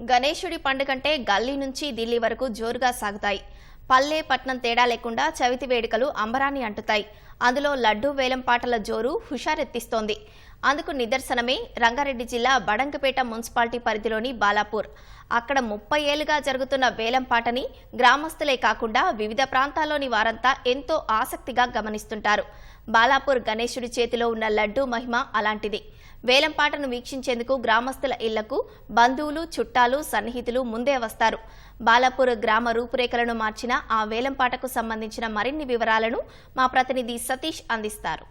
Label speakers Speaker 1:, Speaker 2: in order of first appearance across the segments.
Speaker 1: గణేశుడి పండుగంటే గల్లీ నుంచి ఢిల్లీ వరకు జోరుగా సాగుతాయి. పల్లె పట్నం తేడా లేకుండా చవితి వేడుకలు అంబరాన్ని అంటుతాయి. అందులో లడ్డూ వేలం పాటల జోరు హుషారెత్తిస్తోంది. అందుకు నిదర్శనమే రంగారెడ్డి జిల్లా బడంకపేట మున్సిపాలిటీ పరిధిలోని బాలాపూర్. అక్కడ ముప్పై ఏళ్ళుగా జరుగుతున్న వేలం పాటని గ్రామస్తులే కాకుండా వివిధ ప్రాంతాల్లోని వారంతా ఎంతో ఆసక్తిగా గమనిస్తుంటారు. బాలాపూర్ గణేశుడి చేతిలో ఉన్న లడ్డూ మహిమ అలాంటిది. వేలంపాటను వీక్షించేందుకు గ్రామస్తుల ఇళ్ళకు బంధువులు చుట్టాలు సన్నిహితులు ముందే వస్తారు. బాలాపూర్ గ్రామ రూపురేఖలను మార్చిన ఆ వేలంపాటకు సంబంధించిన మరిన్ని వివరాలను మా ప్రతినిధి సతీష్ అందిస్తారు.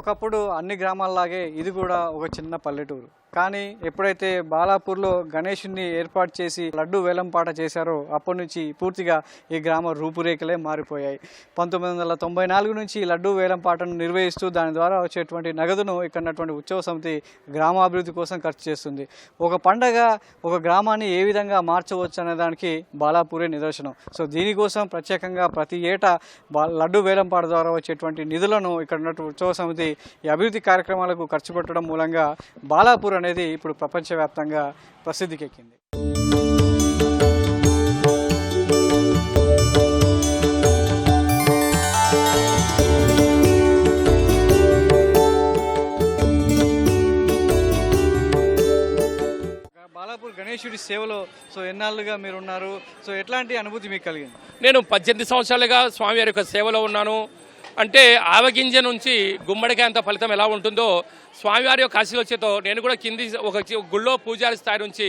Speaker 2: ఒకప్పుడు అన్ని గ్రామాల్లాగే ఇది కూడా ఒక చిన్న పల్లెటూరు. కానీ ఎప్పుడైతే బాలాపూర్లో గణేషుని ఏర్పాటు చేసి లడ్డు వేలంపాట చేశారో అప్పటి నుంచి పూర్తిగా ఈ గ్రామ రూపురేఖలే మారిపోయాయి. పంతొమ్మిది వందల తొంభై నాలుగు నుంచి లడ్డు వేలంపాటను నిర్వహిస్తూ దాని ద్వారా వచ్చేటువంటి నగదును ఇక్కడ ఉన్నటువంటి ఉత్సవ సమితి గ్రామాభివృద్ధి కోసం ఖర్చు చేస్తుంది. ఒక పండగ ఒక గ్రామాన్ని ఏ విధంగా మార్చవచ్చు అనే దానికి బాలాపూరే నిదర్శనం. సో దీనికోసం ప్రత్యేకంగా ప్రతి ఏటా లడ్డు వేలంపాట ద్వారా వచ్చేటువంటి నిధులను ఇక్కడ ఉన్నటువంటి ఉత్సవ సమితి ఈ అభివృద్ధి కార్యక్రమాలకు ఖర్చు పెట్టడం మూలంగా బాలాపూర్ అనేది ఇప్పుడు ప్రపంచవ్యాప్తంగా ప్రసిద్ధికెక్కింది. బాలాపూర్ గణేశుడి సేవలో సో ఎన్నాళ్ళుగా మీరు ఉన్నారు సో ఎట్లాంటి అనుభూతి మీకు కలిగింది?
Speaker 3: నేను పద్దెనిమిది సంవత్సరాలుగా స్వామివారి యొక్క సేవలో ఉన్నాను. అంటే ఆవగింజ నుంచి గుమ్మడికాయ అంత ఫలితం ఎలా ఉంటుందో స్వామివారి యొక్క ఆశీర్వచతో నేను కూడా కింది ఒక గుళ్ళో పూజారి స్థాయి నుంచి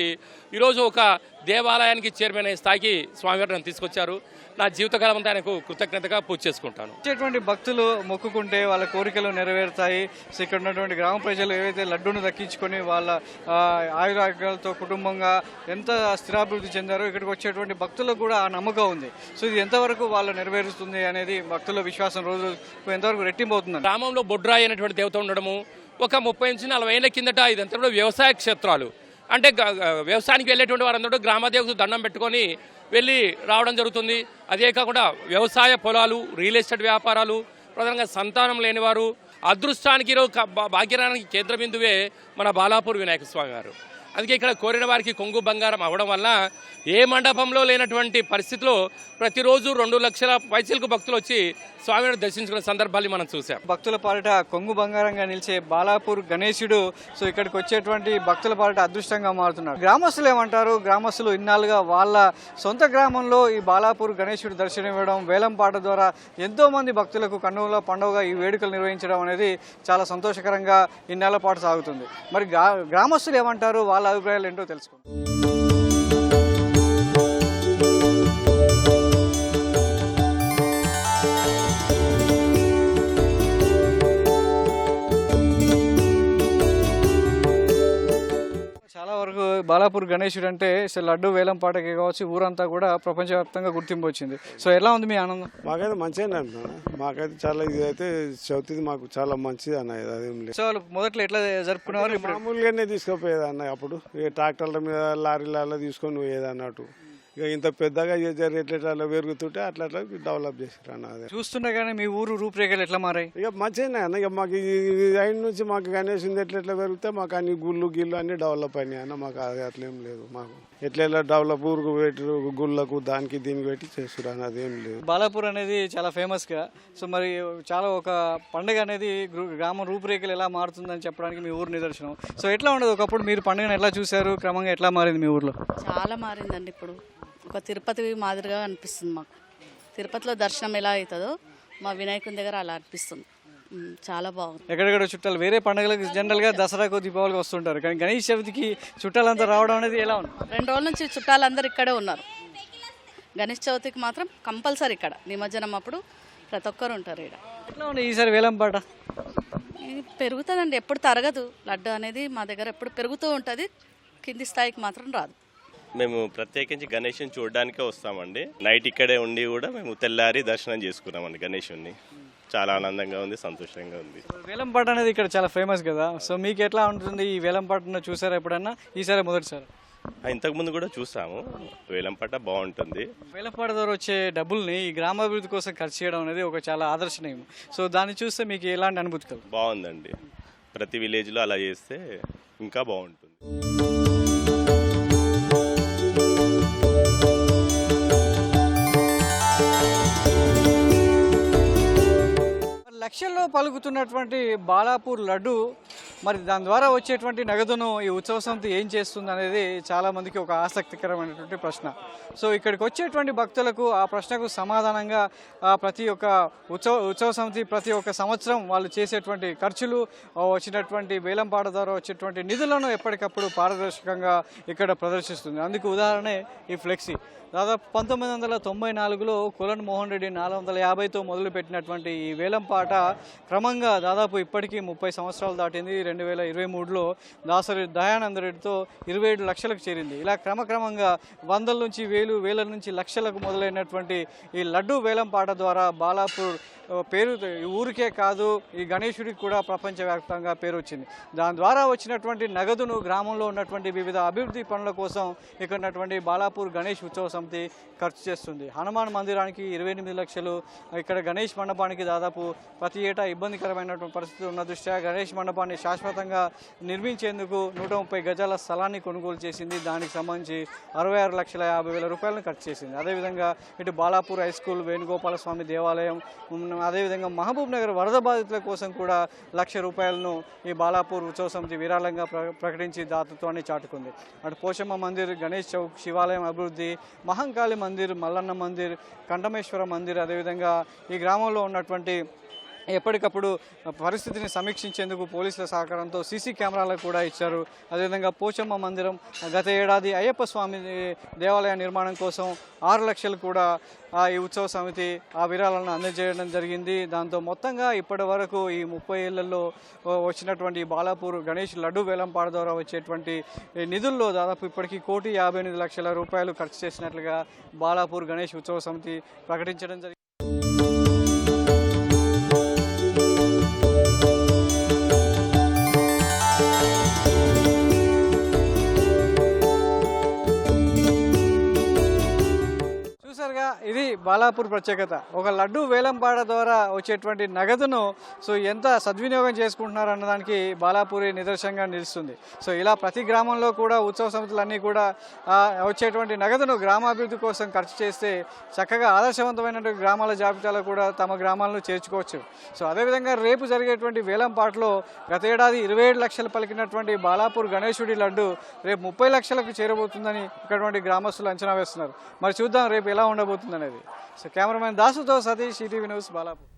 Speaker 3: ఈరోజు ఒక దేవాలయానికి చేరుమైన స్థాయికి స్వామివారు నన్ను తీసుకొచ్చారు. నా జీవితకాలం అంతా ఆయనకు కృతజ్ఞతగా పూజ చేసుకుంటాను.
Speaker 2: వచ్చేటువంటి భక్తులు మొక్కుకుంటే వాళ్ళ కోరికలు నెరవేరుతాయి. సో ఇక్కడ ఉన్నటువంటి గ్రామ ప్రజలు ఏవైతే లడ్డూను దక్కించుకొని వాళ్ళ ఆయురాగ్యాలతో కుటుంబంగా ఎంత స్థిరాభివృద్ధి చెందారో ఇక్కడికి వచ్చేటువంటి భక్తులకు కూడా ఆ నమ్మకం ఉంది. సో ఇది ఎంతవరకు వాళ్ళు నెరవేరుస్తుంది అనేది భక్తుల విశ్వాసం రోజు ఎంతవరకు రెట్టింపవుతుంది
Speaker 3: గ్రామంలో బొడ్రాయి అనేటువంటి దేవత ఉండడము ఒక ముప్పై నుంచి నలభై ఏళ్ళ కిందట ఇదంతా కూడా వ్యవసాయ క్షేత్రాలు. అంటే వ్యవసాయానికి వెళ్ళేటువంటి వారందరూ గ్రామదేవతకు దండం పెట్టుకొని వెళ్ళి రావడం జరుగుతుంది. అదే కాకుండా వ్యవసాయ పొలాలు రియల్ ఎస్టేట్ వ్యాపారాలు ప్రధానంగా సంతానం లేనివారు అదృష్టానికి ఈరోజు భా- భాగ్యరానికి కేంద్ర బిందువే మన బాలాపూర్ వినాయక స్వామి గారు. అందుకే ఇక్కడ కోరిన వారికి కొంగు బంగారం అవ్వడం వల్ల ఏ మండపంలో లేనటువంటి పరిస్థితిలో ప్రతిరోజు రెండు లక్షల పైసలకు భక్తులు వచ్చి స్వామిని దర్శించుకున్న సందర్భాన్ని మనం చూసాం
Speaker 2: భక్తుల పాలిట కొంగు బంగారంగా నిలిచే బాలాపూర్ గణేశుడు సో ఇక్కడికి వచ్చేటువంటి భక్తుల పాలిట అదృష్టంగా మారుతున్నాడు గ్రామస్తులు ఏమంటారు? గ్రామస్తులు ఇన్నాళ్ళుగా వాళ్ళ సొంత గ్రామంలో ఈ బాలాపూర్ గణేశుడు దర్శనం ఇవ్వడం వేలం పాట ద్వారా ఎంతో మంది భక్తులకు కన్నుల పండుగ ఈ వేడుకలు నిర్వహించడం అనేది చాలా సంతోషకరంగా ఇన్నేళ్ళ పాటు సాగుతుంది. మరి గ్రా- గ్రామస్తులు ఏమంటారు? వాళ్ళ అభిప్రాయాలు ఏంటో తెలుసుకుందాం. బాలాపూర్ గణేశుడు అంటే అసలు లడ్డు వేలం పాటకి కావచ్చు ఊరంతా కూడా ప్రపంచవ్యాప్తంగా గుర్తింపు వచ్చింది. సో ఎలా ఉంది మీ ఆనందం?
Speaker 4: మాకైతే మంచిగానే అంటున్నా మాకైతే చాలా ఇది అయితే చవితిది మాకు చాలా మంచిది అన్న ఇది అదేం లేదు.
Speaker 2: సో వాళ్ళు మొదట్లో ఎట్లా జరుపుకునేవారు
Speaker 4: మామూలుగానే తీసుకుపోయేది అన్న అప్పుడు. ట్రాక్టర్ల మీద లారీలలో తీసుకొని పోయేది అన్నట్టు. ఇక ఇంత పెద్దగా ఎట్లా పెరుగుతుంటే అట్లా అట్లా డెవలప్ చేసారు అన్న అదే.
Speaker 2: చూస్తున్నా కానీ మీ ఊరు రూపురేఖలు ఎట్లా మారాయి?
Speaker 4: ఇక మంచిగానే అన్న ఇక మాకు అయిన నుంచి మాకు గణేష్ ఎట్లా ఎట్లా పెరిగితే మాకు అన్ని గుళ్ళు గిళ్ళు అన్ని డెవలప్ అయినాయి అన్న మాకు అది అట్లేం లేదు మాకు. ఎట్లా ఎట్లా డెవలప్ ఊరుకు పెట్టి గుళ్ళకు దానికి దీనికి పెట్టి చేస్తున్నారు అన్న అదేం లేదు.
Speaker 2: బాలాపూర్ అనేది చాలా ఫేమస్గా. సో మరి చాలా ఒక పండుగ అనేది గ్రు- గ్రామం రూపురేఖలు ఎలా మారుతుందని చెప్పడానికి మీ ఊరు నిదర్శనం. సో ఎట్లా ఉండదు? ఒకప్పుడు మీరు పండుగను ఎట్లా చూశారు? క్రమంగా ఎట్లా మారింది మీ ఊర్లో?
Speaker 5: చాలా మారిందండి ఇప్పుడు. ఒక తిరుపతి మాదిరిగా అనిపిస్తుంది మాకు. తిరుపతిలో దర్శనం ఎలా అవుతుందో మా వినాయకుని దగ్గర అలా అనిపిస్తుంది. చాలా బాగుంది.
Speaker 2: ఎక్కడెక్కడ చుట్టాలు? వేరే పండుగలకు జనరల్గా దసరాకు దీపావళికి వస్తుంటారు. కానీ గణేష్ చవితికి చుట్టాలంతా రావడం అనేది ఎలా ఉంది?
Speaker 5: రెండు రోజుల నుంచి చుట్టాలందరూ ఇక్కడే ఉన్నారు. గణేష్ చవితికి మాత్రం కంపల్సరీ ఇక్కడ. నిమజ్జనం అప్పుడు ప్రతి ఒక్కరు ఉంటారు ఇక్కడ.
Speaker 2: ఎట్లా ఉంది ఈసారి వేలం పాట?
Speaker 5: ఇది పెరుగుతుందండి. ఎప్పుడు తరగదు. లడ్డు అనేది మా దగ్గర ఎప్పుడు పెరుగుతూ ఉంటుంది. కింది స్థాయికి మాత్రం రాదు.
Speaker 6: మేము ప్రత్యేకించి గణేషుని చూడడానికే వస్తామండి. నైట్ ఇక్కడే ఉండి కూడా మేము తెల్లారి దర్శనం చేసుకున్నామండి గణేషుని. చాలా ఆనందంగా ఉంది సంతోషంగా ఉంది.
Speaker 2: వేలం పాట అనేది ఇక్కడ చాలా ఫేమస్ కదా. సో మీకు ఎట్లా ఉంటుంది ఈ వేలం పాటను చూసారా ఎప్పుడన్నా? ఈసారి మొదటిసారి.
Speaker 6: ఇంతకుముందు కూడా చూసాము. వేలంపాట బాగుంటుంది.
Speaker 2: వేలం పాట ద్వారా వచ్చే డబ్బుల్ని ఈ గ్రామాభివృద్ధి కోసం ఖర్చు చేయడం అనేది ఒక చాలా ఆదర్శనీయం. సో దాన్ని చూస్తే మీకు ఎలాంటి అనుభూతి కలుగుతుంది?
Speaker 6: బాగుందండి. ప్రతి విలేజ్లో అలా చేస్తే ఇంకా బాగుంటుంది.
Speaker 2: లక్షల్లో పలుకుతున్నటువంటి బాలాపూర్ లడ్డు మరి దాని ద్వారా వచ్చేటువంటి నగదును ఈ ఉత్సవ సమితి ఏం చేస్తుంది అనేది చాలామందికి ఒక ఆసక్తికరమైనటువంటి ప్రశ్న. సో ఇక్కడికి వచ్చేటువంటి భక్తులకు ఆ ప్రశ్నకు సమాధానంగా ప్రతి ఒక్క ఉత్సవ ఉత్సవ సమితి ప్రతి ఒక్క సంవత్సరం వాళ్ళు చేసేటువంటి ఖర్చులు వచ్చినటువంటి వేలంపాట ద్వారా వచ్చేటువంటి నిధులను ఎప్పటికప్పుడు పారదర్శకంగా ఇక్కడ ప్రదర్శిస్తుంది. అందుకు ఉదాహరణే ఈ ఫ్లెక్సీ. దాదాపు పంతొమ్మిది వందల తొంభై నాలుగులో కులన్ మోహన్ రెడ్డి నాలుగు వందల యాభైతో మొదలుపెట్టినటువంటి ఈ వేలంపాట క్రమంగా దాదాపు ఇప్పటికీ ముప్పై సంవత్సరాలు దాటింది. రెండు వేల ఇరవై మూడులో దాసరి దయానంద రెడ్డితో ఇరవై ఏడు లక్షలకు చేరింది. ఇలా క్రమక్రమంగా వందల నుంచి వేలు వేల నుంచి లక్షలకు మొదలైనటువంటి ఈ లడ్డు వేలంపాట ద్వారా బాలాపూర్ పేరు ఊరికే కాదు ఈ గణేశుడికి కూడా ప్రపంచవ్యాప్తంగా పేరు వచ్చింది. దాని ద్వారా వచ్చినటువంటి నగదును గ్రామంలో ఉన్నటువంటి వివిధ అభివృద్ధి పనుల కోసం ఇక్కడ ఉన్నటువంటి బాలాపూర్ గణేష్ ఉత్సవ సమితి ఖర్చు చేస్తుంది. హనుమాన్ మందిరానికి ఇరవై ఎనిమిది లక్షలు ఇక్కడ గణేష్ మండపానికి దాదాపు ప్రతి ఏటా ఇబ్బందికరమైనటువంటి పరిస్థితి ఉన్న దృష్ట్యా గణేష్ మండపాన్ని శాశ్వతంగా నిర్మించేందుకు నూట ముప్పై గజాల స్థలాన్ని కొనుగోలు చేసింది. దానికి సంబంధించి అరవై ఆరు లక్షల యాభై వేల రూపాయలను ఖర్చు చేసింది. అదేవిధంగా ఇటు బాలాపూర్ హై స్కూల్ వేణుగోపాల స్వామి దేవాలయం ఉమ్, అదేవిధంగా మహబూబ్ నగర్ వరద బాధితుల కోసం కూడా లక్ష రూపాయలను ఈ బాలాపూర్ ఉత్సవ సమితి విరాళంగా ప్ర ప్రకటించి దాతృత్వాన్ని చాటుకుంది. అటు పోషమ్మ మందిర్ గణేష్ చౌక్ శివాలయం అభివృద్ధి మహంకాళి మందిర్ మల్లన్న మందిర్ కంఠమేశ్వర మందిర్ అదేవిధంగా ఈ గ్రామంలో ఉన్నటువంటి ఎప్పటికప్పుడు పరిస్థితిని సమీక్షించేందుకు పోలీసుల సహకారంతో సీసీ కెమెరాలు కూడా ఇచ్చారు. అదేవిధంగా పోచమ్మ మందిరం గత ఏడాది అయ్యప్ప స్వామి దేవాలయ నిర్మాణం కోసం ఆరు లక్షలు కూడా ఈ ఉత్సవ సమితి ఆ విరాళాలను అందజేయడం జరిగింది. దాంతో మొత్తంగా ఇప్పటి వరకు ఈ ముప్పై ఏళ్ళలో వచ్చినటువంటి బాలాపూర్ గణేష్ లడ్డు వేలంపాట ద్వారా వచ్చేటువంటి నిధుల్లో దాదాపు ఇప్పటికీ కోటి యాభై ఎనిమిది లక్షల రూపాయలు ఖర్చు చేసినట్లుగా బాలాపూర్ గణేష్ ఉత్సవ సమితి ప్రకటించడం జరిగింది. బాలాపూర్ ప్రత్యేకత. ఒక లడ్డు వేలంపాట ద్వారా వచ్చేటువంటి నగదును సో ఎంత సద్వినియోగం చేసుకుంటున్నారు అన్నదానికి బాలాపూరి నిదర్శనంగా నిలుస్తుంది. సో ఇలా ప్రతి గ్రామంలో కూడా ఉత్సవ సమితులన్నీ కూడా వచ్చేటువంటి నగదును గ్రామాభివృద్ధి కోసం ఖర్చు చేస్తే చక్కగా ఆదర్శవంతమైన గ్రామాల జాబితాలో కూడా తమ గ్రామాలను చేర్చుకోవచ్చు. సో అదేవిధంగా రేపు జరిగేటువంటి వేలంపాటలో గత ఏడాది ఇరవై ఏడు లక్షలు పలికినటువంటి బాలాపూర్ గణేశుడి లడ్డు రేపు ముప్పై లక్షలకు చేరబోతుందని ఇక్కడటువంటి గ్రామస్తులు అంచనా వేస్తున్నారు. మరి చూద్దాం రేపు ఎలా ఉండబోతుంది అనేది సో కెమెరామెన్ దాసుతో సతీష్ ఈటీవీ న్యూస్ బాలాపూర్